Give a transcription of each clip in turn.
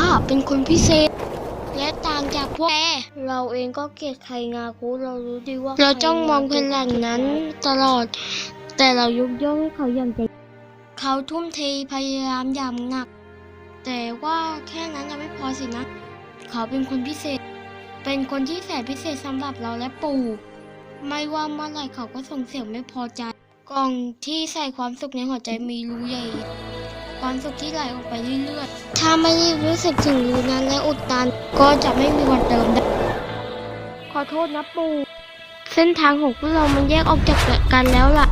ข้าเป็นคนพิเศษ และต่างจากพวกแกเราเองก็เกลียดใครงาคุเรารู้ดีว่าเราจ้องมองเพนหลังนั้นตลอด แต่เรายกย่องให้เขาอย่างใจเขาทุ่มเทพยายามอย่างหนัก แต่ว่าแค่นั้นยังไม่พอสินะ เขาเป็นคนพิเศษ เป็นคนที่แสนพิเศษสำหรับเราและปู่ ไม่ว่าเมื่อไหร่เขาก็ส่งเสียงไม่พอใจ กล่องที่ใส่ความสุขในหัวใจมีรูใหญ่ ความสุขที่ไหลออกไปเรื่อยๆ ถ้าไม่ได้รู้สึกถึงรูนั้นและอุดตัน ก็จะไม่มีวันเติมได้ ขอโทษนะปู่ เส้นทางของพวกเรามันแยกออกจากกันแล้วล่ะ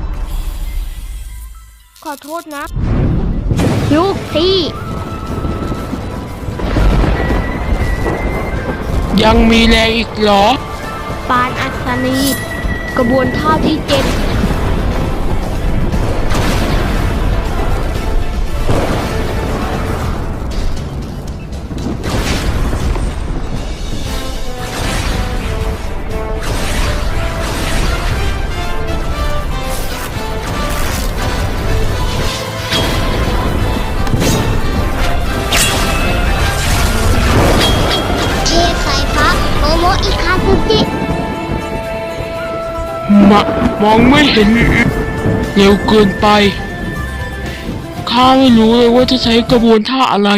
ขอโทษนะ ลูกพี่ยังมีแรงอีกเหรอ ปานอัศนี กระบวนท่าที่เจ็ด มะมองไม่เห็นเร็วเกินไป ข้าไม่รู้เลยว่าจะใช้กระบวนท่าอะไร